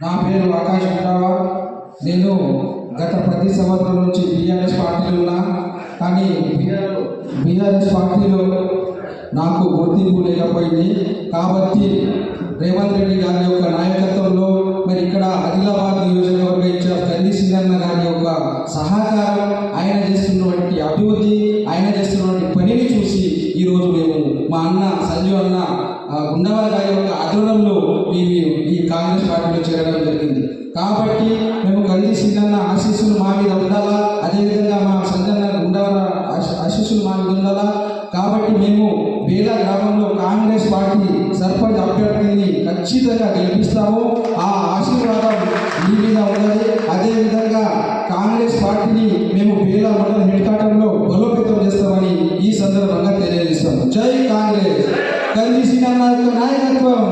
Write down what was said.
నా పేరు ఆకాష్ ఉంటావా నేను గత పది సంవత్సరం నుంచి బీఆర్ఎస్ పార్టీలో ఉన్నా కానీ బీఆర్ఎస్ పార్టీలో నాకు గుర్తింపు లేకపోయింది. కాబట్టి రేవంత్ రెడ్డి గారి యొక్క నాయకత్వంలో మరి ఇక్కడ ఆదిలాబాద్ నియోజకవర్గ ఇన్ఛార్జ్ కంది సింగన్న గారి యొక్క సహకారం ఆయన చేస్తున్నటువంటి అభివృద్ధి ఆయన చేస్తున్నటువంటి పనిని చూసి ఈరోజు మేము మా అన్న సంజీవ్ అన్న ఆ, గారి యొక్క ఆధ్వర్యంలో ఈ ఈ కాంగ్రెస్ పార్టీ అధ్యక్షులు మాకు ఉండాలా కాబట్టి మేము వేల గ్రామంలో కాంగ్రెస్ పార్టీ సర్పంచ్ అభ్యర్థిని ఖచ్చితంగా గెలిపిస్తాము. ఆ ఆశీర్వాదం మీ మీద ఉన్నది. అదేవిధంగా కాంగ్రెస్ పార్టీని మేము వేల మండల హెడ్ కాటంలో బలోపేతం చేస్తామని ఈ సందర్భంగా తెలియజేస్తాము. జై కాంగ్రెస్. కలిసి నాయకత్వం.